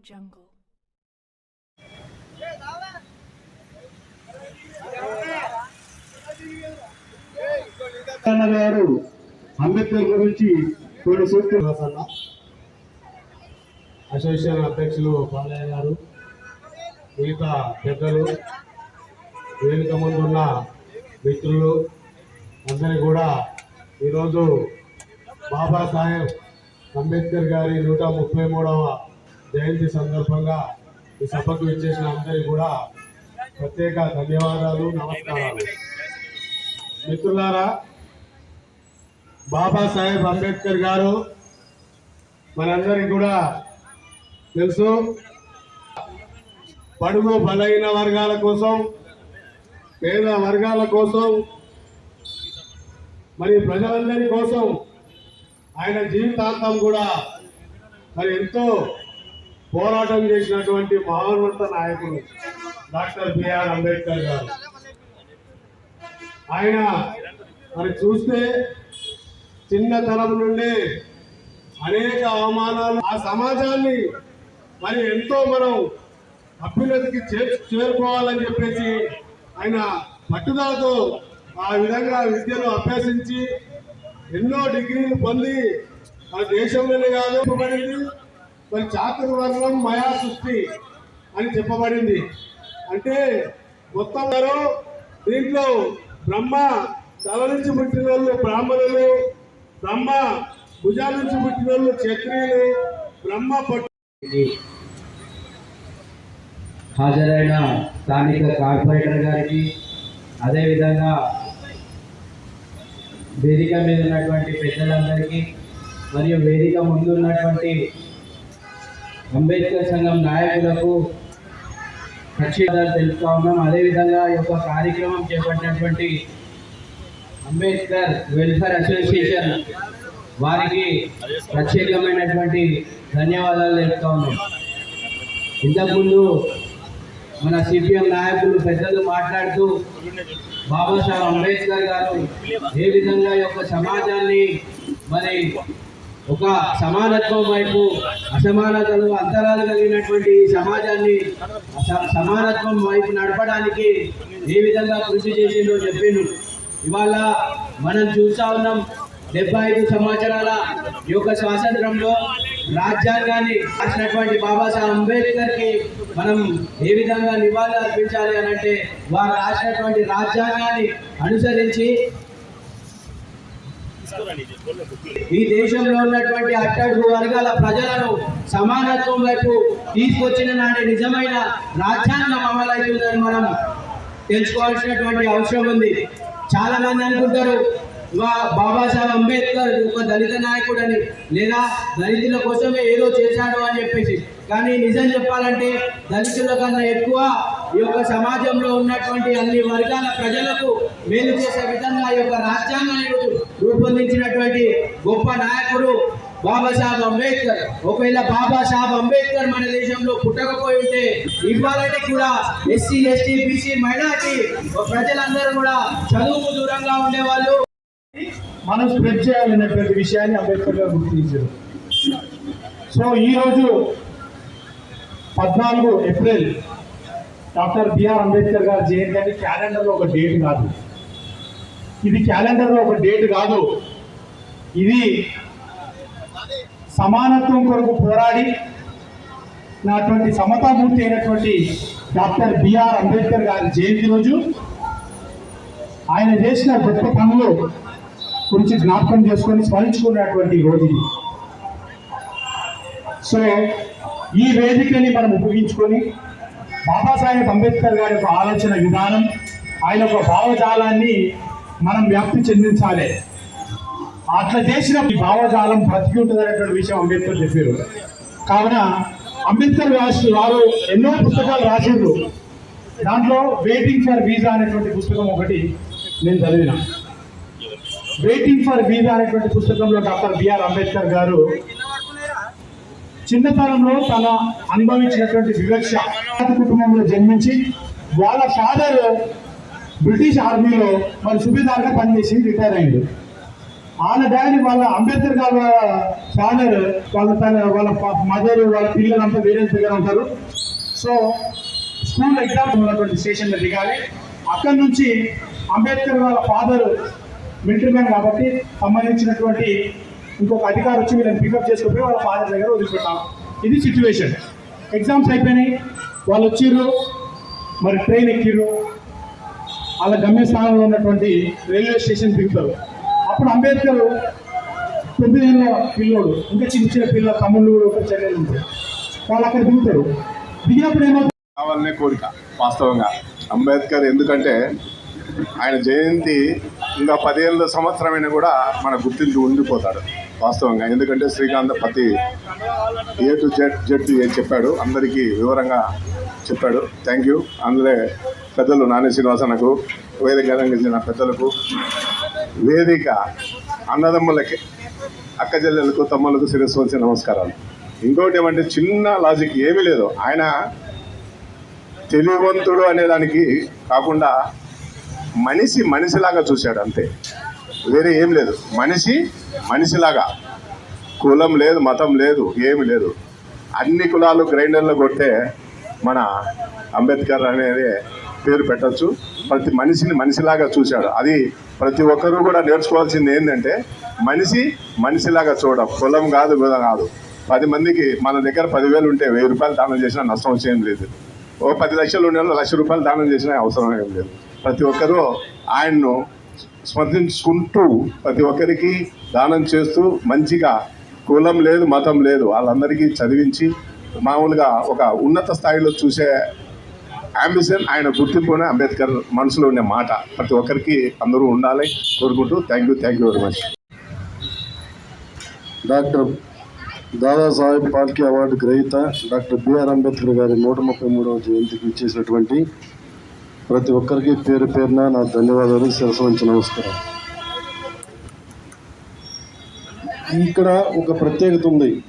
Jungle. గారు అంబేద్కర్ గురించి కొన్ని సూక్తులు అసోసియేషన్ అధ్యక్షులు పాలయ్య గారు మిగతా పెద్దలు వేదిక ముందున్న మిత్రులు అందరికీ కూడా ఈరోజు బాబాసాహెబ్ అంబేద్కర్ గారి నూట ముప్పై మూడవ జయంతి సందర్భంగా ఈ సభకు ఇచ్చేసిన అందరికీ కూడా ప్రత్యేక ధన్యవాదాలు నమస్కారాలు. మిత్రులారా బాబాసాహెబ్ అంబేద్కర్ గారు మనందరికి కూడా తెలుసు. పడుగు బలహీన వర్గాల కోసం పేద వర్గాల కోసం మరి ప్రజలందరి కోసం ఆయన జీవితాంతం కూడా మరి ఎంతో పోరాటం చేసినటువంటి మహోన్నత నాయకుడు డాక్టర్ బిఆర్ అంబేద్కర్ గారు. ఆయన మరి చూస్తే చిన్నతనం నుండి అనేక అవమానాలు ఆ సమాజాన్ని మరి ఎంతో మనం అభ్యున్నతికి చేర్- చేరుకోవాలని చెప్పేసి ఆయన పట్టుదలతో ఆ విధంగా విద్యను అభ్యసించి ఎన్నో డిగ్రీలు పొంది మన దేశంలోనే కాదు మరి చాతుర్వర్ణం మయా సృష్టి అని చెప్పబడింది. అంటే మొత్తం గారు దీంట్లో బ్రహ్మ తల నుంచి పుట్టిన వాళ్ళు బ్రాహ్మణులు బ్రహ్మ భుజాల నుంచి పుట్టిన వాళ్ళు క్షత్రియులు బ్రహ్మ పట్టు హాజరైన స్థానిక కార్పొరేటర్ గారికి అదేవిధంగా వేదిక మీద ఉన్నటువంటి పెద్దలందరికీ మరియు వేదిక ముందు ఉన్నటువంటి అంబేద్కర్ సంఘం నాయకులకు ఖచ్చితంగా తెలుపుతా ఉన్నాం. అదేవిధంగా ఈ యొక్క కార్యక్రమం చేపట్టినటువంటి అంబేద్కర్ వెల్ఫేర్ అసోసియేషన్ వారికి ప్రత్యేకమైనటువంటి ధన్యవాదాలు తెలుపుతా ఉన్నాం. ఇంతకుముందు మన సిపిఎం నాయకులు పెద్దలు మాట్లాడుతూ బాబాసాహెబ్ అంబేద్కర్ గారు ఏ విధంగా ఈ యొక్క సమాజాన్ని మరి ఒక సమానత్వం వైపు అసమానతలు అంతరాలు కలిగినటువంటి ఈ సమాజాన్ని సమానత్వం వైపు నడపడానికి ఏ విధంగా కృషి చేసిందో చెప్పిండు ఇవాళ మనం చూస్తా ఉన్నాం డెబ్బై ఐదు సంవత్సరాల ఈ యొక్క స్వాతంత్రంలో రాజ్యాంగాన్ని రాసినటువంటి బాబాసాహెబ్ అంబేద్కర్కి మనం ఏ విధంగా నివాళులు అర్పించాలి అని అంటే వారు రాసినటువంటి రాజ్యాంగాన్ని అనుసరించి ఈ దేశంలో ఉన్నటువంటి అట్టడుగు వర్గాల ప్రజలను సమానత్వం వైపు తీసుకొచ్చిన నాటి నిజమైన రాజ్యాంగం అమలవుతుందని మనం తెలుసుకోవాల్సినటువంటి అవసరం ఉంది. చాలా మంది అనుకుంటారు బాబాసాహెబ్ అంబేద్కర్ ఒక దళిత నాయకుడని లేదా దళితుల కోసమే ఏదో చేశాడు అని చెప్పేసి. కానీ నిజం చెప్పాలంటే దళితుల కన్నా ఎక్కువ ఈ యొక్క సమాజంలో ఉన్నటువంటి అన్ని వర్గాల ప్రజలకు మేలు చేసే విధంగా ఈ యొక్క రాజ్యాంగాన్ని రూపొందించినటువంటి గొప్ప నాయకుడు బాబాసాహెబ్ అంబేద్కర్. ఒకవేళ బాబాసాహెబ్ అంబేద్కర్ మన దేశంలో పుట్టకపోయి ఉంటే ఇవ్వాలంటే కూడా ఎస్సీ ఎస్టీ బీసీ మైనార్టీ ప్రజలందరూ కూడా చదువుకు దూరంగా ఉండేవాళ్ళు. మనం స్ప్రెడ్ చేయాలనేటువంటి విషయాన్ని అంబేద్కర్ గారు గుర్తించారు. సో ఈరోజు పద్నాలుగు ఏప్రిల్ డాక్టర్ బిఆర్ అంబేద్కర్ గారి జయంతి అని క్యాలెండర్లో ఒక డేట్ కాదు. ఇది క్యాలెండర్లో ఒక డేట్ కాదు. ఇది సమానత్వం కొరకు పోరాడి నాటువంటి సమతామూర్తి అయినటువంటి డాక్టర్ బిఆర్ అంబేద్కర్ గారి జయంతి రోజు ఆయన చేసిన గొప్ప పనులు గురించి జ్ఞాపకం చేసుకొని స్మరించుకున్నటువంటి రోజు సో ఈ వేదికని మనం ఉపయోగించుకొని బాబాసాహెబ్ అంబేద్కర్ గారి యొక్క ఆలోచన విధానం ఆయన యొక్క భావజాలాన్ని మనం వ్యాప్తి చెందించాలి. అట్లా చేసిన ఈ భావజాలం బ్రతికి ఉంటుంది విషయం అంబేద్కర్ చెప్పారు. కావున అంబేద్కర్ రాసి వారు ఎన్నో పుస్తకాలు రాసిండ్రు. దాంట్లో వెయిటింగ్ ఫర్ వీజా అనేటువంటి పుస్తకం ఒకటి నేను చదివిన. వెయిటింగ్ ఫర్ వీజా అనేటువంటి పుస్తకంలో డాక్టర్ బిఆర్ అంబేద్కర్ గారు చిన్నతనంలో తన అనుభవించినటువంటి వివక్ష కుటుంబంలో జన్మించి వాళ్ళ ఫాదర్ బ్రిటిష్ ఆర్మీలో వాళ్ళు సుబేదార్గా పనిచేసి రిటైర్ అయ్యాడు. వాళ్ళ డాడీ వాళ్ళ అంబేద్కర్ గారు ఫాదర్ వాళ్ళ తన వాళ్ళ మదర్ వాళ్ళ పిల్లలంతా వేరే దగ్గర ఉంటారు. సో స్కూల్ ఎగ్జామ్ ఉన్నటువంటి స్టేషన్లో దిగాలి. అక్కడి నుంచి అంబేద్కర్ వాళ్ళ ఫాదర్ మిలిటరీ మ్యాన్ కాబట్టి సంబంధించినటువంటి ఇంకొక అధికారి వచ్చి వీళ్ళని పికప్ చేసుకుపోయి వాళ్ళ ఫాదర్ దగ్గర వదిలిపెట్టాం ఇది సిచ్యువేషన్ ఎగ్జామ్స్ అయిపోయినాయి. వాళ్ళు వచ్చిర్రు. మరి ట్రైన్ ఎక్కిర్రు. వాళ్ళ గమ్యస్థానంలో ఉన్నటువంటి రైల్వే స్టేషన్ దిగుతారు అప్పుడు అంబేద్కర్ తొమ్మిదేళ్ళ పిల్లోడు. ఇంకా చిన్న చిన్న పిల్లల తమ్ముళ్ళు కూడా ఒక చర్యలు ఉంటారు వాళ్ళు అక్కడ దిగుతారు. దిగినప్పుడు ఏమవుతుంది? కావాలనే కోరిక వాస్తవంగా. అంబేద్కర్ ఎందుకంటే ఆయన జయంతి ఇంకా పదేళ్ళ సంవత్సరమైనా కూడా మన గుర్తింపు ఉండిపోతాడు. వాస్తవంగా. ఎందుకంటే శ్రీకాంత్ ప్రతి ఏ టు జెడ్ జెడ్ ఏం చెప్పాడు? అందరికీ వివరంగా చెప్పాడు. థ్యాంక్ యూ అందులో పెద్దలు నాని శ్రీనివాసనకు వేదిక అలంకరించిన పెద్దలకు వేదిక అన్నదమ్ములకి అక్క చెల్లెలకు తమ్ములకు శిరస్సు వచ్చి నమస్కారాలు. ఇంకోటి ఏమంటే చిన్న లాజిక్ ఏమీ లేదు. ఆయన తెలివంతుడు అనే దానికి కాకుండా మనిషి మనిషిలాగా చూశాడు అంతే. వేరే ఏం లేదు. మనిషి మనిషిలాగా. కులం లేదు మతం లేదు ఏమి లేదు. అన్ని కులాలు గ్రైండర్లో కొట్టే మన అంబేద్కర్ అనేది పేరు పెట్టచ్చు. ప్రతి మనిషిని మనిషిలాగా చూశాడు. అది ప్రతి ఒక్కరూ కూడా నేర్చుకోవాల్సింది ఏంటంటే మనిషి మనిషిలాగా చూడడం. కులం కాదు కులం కాదు. పది మందికి మన దగ్గర పదివేలు ఉంటే వెయ్యి రూపాయలు దానం చేసినా నష్టం వచ్చేం లేదు. ఓ పది లక్షలు ఉండే వాళ్ళు లక్ష రూపాయలు దానం చేసినా అవసరం ఏం లేదు. ప్రతి ఒక్కరూ ఆయన్ను స్మరించుకుంటూ ప్రతి ఒక్కరికి దానం చేస్తూ మంచిగా కులం లేదు మతం లేదు వాళ్ళందరికీ చదివించి మామూలుగా ఒక ఉన్నత స్థాయిలో చూసే అంబిషన్ ఆయన గుర్తింపునే అంబేద్కర్ మనసులో ఉండే మాట. ప్రతి ఒక్కరికి అందరూ ఉండాలి కోరుకుంటూ thank you thank you very much doctor Dadasaheb Phalke award గ్రహీత డాక్టర్ బిఆర్ అంబేద్కర్ గారి నూట ముప్పై మూడవ జయంతికి ఇచ్చేసినటువంటి ప్రతి ఒక్కరికి పేరు పేరున నా ధన్యవాదాలు శిరస్సు వంచి నమస్కారం ఇక్కడ ఒక ప్రత్యేకత ఉంది.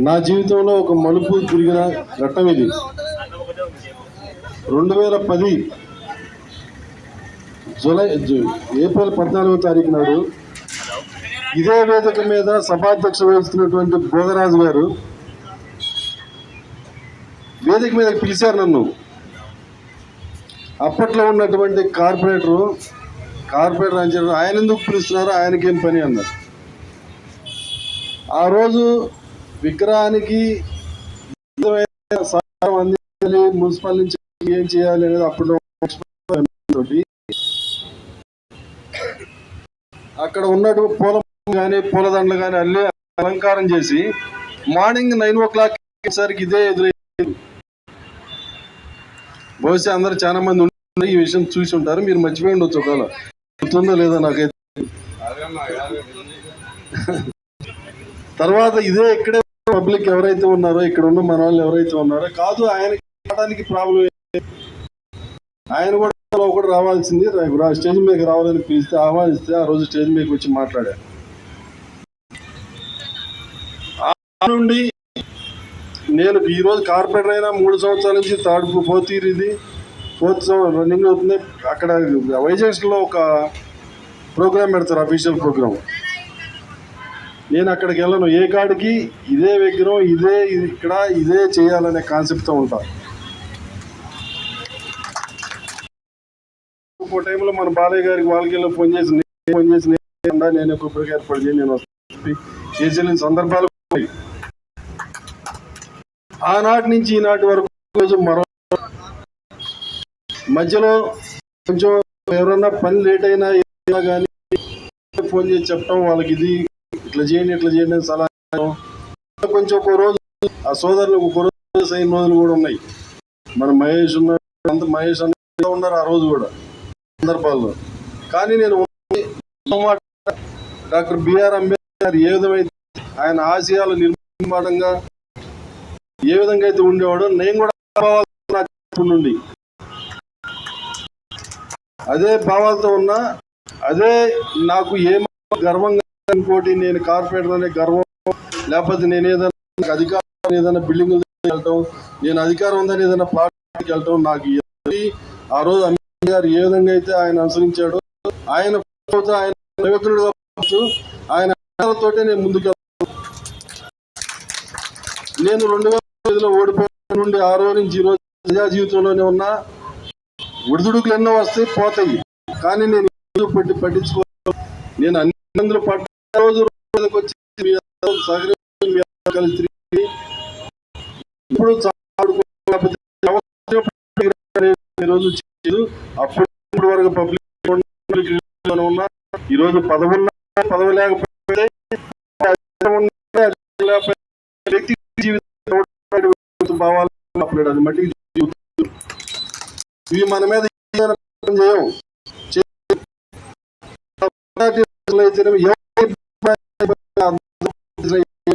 నా జీవితంలో ఒక మలుపు తిరిగిన ఘట్టం ఇది. రెండు వేల పది జూలై జూ- ఏప్రిల్ పద్నాలుగో తారీఖు నాడు ఇదే వేదిక మీద సభాధ్యక్ష వహిస్తున్నటువంటి భోగరాజు గారు వేదిక మీద పిలిచారు నన్ను. అప్పట్లో ఉన్నటువంటి కార్పొరేటరు కార్పొరేటర్ అని చెప్పి ఆయన ఎందుకు పిలుస్తున్నారు? ఆయనకేం పని అన్నారు? ఆ రోజు విగ్రహానికి సహాయం అందించాలి మున్సిపల్ నుంచి ఏం చేయాలి అనేది అప్పట్లో అక్కడ ఉన్నట్టు పూల కానీ పూలదండలు కానీ అల్లి అలంకారం చేసి మార్నింగ్ నైన్ ఓ క్లాక్ సరికి ఇదే ఎదురయ్యింది. బహుశా అందరు చాలా మంది ఉండి ఈ విషయం చూసి ఉంటారు. మీరు మర్చిపోయి ఉండొచ్చు ఒకవేళ. గుర్తుందో లేదో నాకైతే. తర్వాత ఇదే ఇక్కడే పబ్లిక్ ఎవరైతే ఉన్నారో ఇక్కడ ఉన్న మన వాళ్ళు ఎవరైతే ఉన్నారో కాదు ఆయనకి రావడానికి ప్రాబ్లం ఆయన కూడా ఒకటి రావాల్సింది. స్టేజ్ మీదకి రావాలని పిలిస్తే ఆహ్వానిస్తే ఆ రోజు స్టేజ్ మీదకి వచ్చి మాట్లాడారు. నుండి నేను ఈరోజు కార్పొరేటర్ అయినా మూడు సంవత్సరాల నుంచి third fourth year fourth running అవుతుంది. అక్కడ వైజాగ్స్లో ఒక ప్రోగ్రామ్ పెడతారు అఫీషియల్ ప్రోగ్రామ్ నేను అక్కడికి వెళ్ళను. ఏ కాడికి? ఇదే విగ్రహం ఇదే ఇక్కడ ఇదే చేయాలనే కాన్సెప్ట్తో ఉంటా. ఒక టైంలో మన బాలయ్య గారికి వాళ్ళకి వెళ్ళి ఫోన్ చేసి నేను ఫోన్ చేసి నేను నేను ఏర్పాటు చేసి నేను చేసిన సందర్భాలు ఆనాటి నుంచి ఈనాటి వరకు రోజు మరో మధ్యలో కొంచెం ఎవరన్నా పని లేట్ అయినా కానీ ఫోన్ చేసి చెప్పడం వాళ్ళకి ఇది ఇట్లా చేయండి ఇట్లా చేయండి అని సలహా కొంచెం ఒక రోజు ఆ సోదరులు ఒక రోజు అయిన రోజులు కూడా ఉన్నాయి. మన మహేష్ ఉన్నారు అంత మహేష్ అన్న ఉన్నారు ఆ రోజు కూడా సందర్భాల్లో. కానీ నేను డాక్టర్ బిఆర్ అంబేద్కర్ ఏ విధమైతే ఆయన ఆశయాలు నిర్మాణంగా ఏ విధంగా అయితే ఉండేవాడో నేను కూడా నుండి అదే భావాలతో ఉన్నా అదే నాకు ఏమో గర్వంగా ఇంకోటి నేను కార్పొరేటర్ అనే గర్వం లేకపోతే నేను ఏదైనా అధికారం ఏదైనా బిల్డింగ్ వెళ్ళటం నేను అధికారం ఉందని ఏదైనా పార్టీకి వెళ్ళటం నాకు ఆ రోజు అంబేద్కర్ గారు ఏ విధంగా అయితే ఆయన అనుసరించాడో ఆయన ఆయన ప్రయోజకుడుగా కావచ్చు, ఆయన తోటే నేను ముందుకు నేను రెండు వేల ఐదులో ఓడిపోయిన నుండి ఆ రోజు నుంచి ఈ రోజు ప్రజా జీవితంలోనే ఉన్నా. ఉడిదుడుకులు ఎన్నో వస్తాయి పోతాయి. కానీ నేను పట్టి పట్టించుకో నేను అన్ని మందులు రోజు రోజులకు వచ్చి సహకరించి ఇప్పుడు రోజు అప్పుడు వరకు పబ్లిక్ ఉన్నా. ఈ రోజు పదవి ఉన్నా పదవి లేకపోతే వ్యక్తి జీవితం భావాలు అది మట్టి ఇవి మన మీద ఏదైనా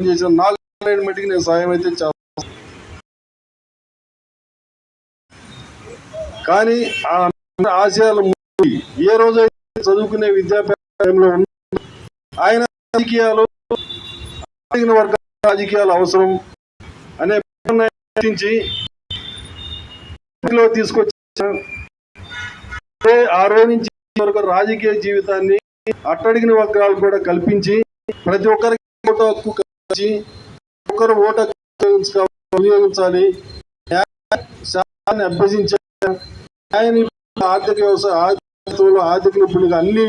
చేసిన నాకు మట్టికి నేను సాయం అయితే చేస్తాను కానీ ఆ ఆశయాలు ముందు ఏ రోజైతే చదువుకునే విద్యాభ్యాసంలో ఉన్న ఆయన రాజకీయాలు అడిగిన వర్గాల రాజకీయాలు అవసరం అనే తీసుకొచ్చి గుర్తించి ఆ రోజు నుంచి వరకు రాజకీయ జీవితాన్ని అట్టడిగిన వర్గాలు కూడా కల్పించి ప్రతి ఒక్కరికి ఓటు హక్కు కల్పించి ఒక్కరు ఓటు హక్కు వినియోగించాలి అభ్యసించాలి ఆర్థిక వ్యవసాయ ఆర్థికంలో ఆర్థిక నిపుణులు అన్ని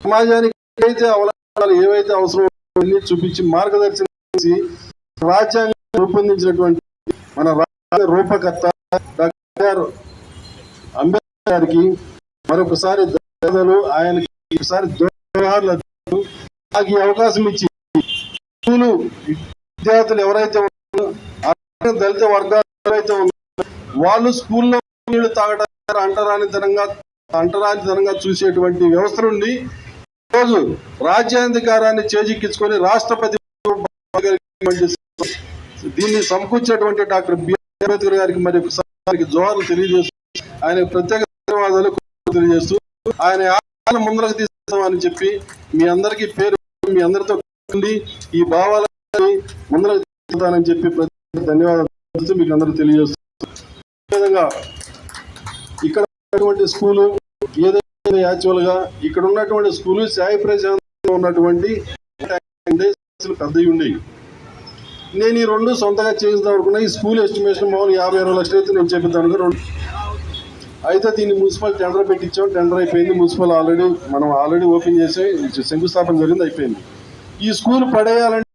సమాజానికి ఏవైతే అవలంబాలు ఏవైతే అవసరం అన్ని చూపించి మార్గదర్శనం చేసి రాజ్యాంగం రూపొందించినటువంటి మన రాజ్యాంగ రూపకర్త డాక్టర్ గారికి మరొకసారి ధన్యవాదాలు ఆయనకి ఒకసారి జోహార్లు నాకు ఈ అవకాశం ఇచ్చి స్కూలు విద్యార్థులు ఎవరైతే ఉన్నారో దళిత వర్గాలు ఎవరైతే ఉన్నారో వాళ్ళు స్కూల్లో నీళ్ళు తాగడం అంటరానితనంగా అంటరానితనంగా చూసేటువంటి వ్యవస్థ నుండి ఈరోజు రాజ్యాధికారాన్ని చేజిక్కించుకొని రాష్ట్రపతి దీన్ని సమకూర్చేటువంటి డాక్టర్ బిఆర్ అంబేద్కర్ గారికి మరి ఒకసారి జోహార్లు తెలియజేస్తూ ఆయన ప్రత్యేక ధన్యవాదాలు తెలియజేస్తూ ఆయన ముందరకు తీసుకుని చెప్పి మీ అందరికీ పేరు మీ అందరితో ఉండి ఈ భావాలని ముందరకు తీసుకుంటానని చెప్పి ధన్యవాదాలు మీకు అందరూ తెలియజేస్తూ. విధంగా ఇక్కడ ఉన్నటువంటి స్కూలు ఏదైతే యాక్చువల్గా ఇక్కడ ఉన్నటువంటి స్కూలు సాయి ప్రశాంత్ ఉన్నటువంటి పెద్దవి ఉండేవి. నేను ఈ రెండు సొంతగా చేద్దాం అనుకున్నా ఈ స్కూల్ ఎస్టిమేషన్ మామూలు యాభై అరవై లక్షలు అయితే నేను చెప్పిద్దాం అనుకున్నా. అయితే దీన్ని మున్సిపల్ టెండర్ పెట్టించాం. టెండర్ అయిపోయింది. మున్సిపల్ ఆల్రెడీ మనం ఆల్రెడీ ఓపెన్ చేసి శంకుస్థాపన జరిగింది అయిపోయింది. ఈ స్కూల్ పడేయాలంటే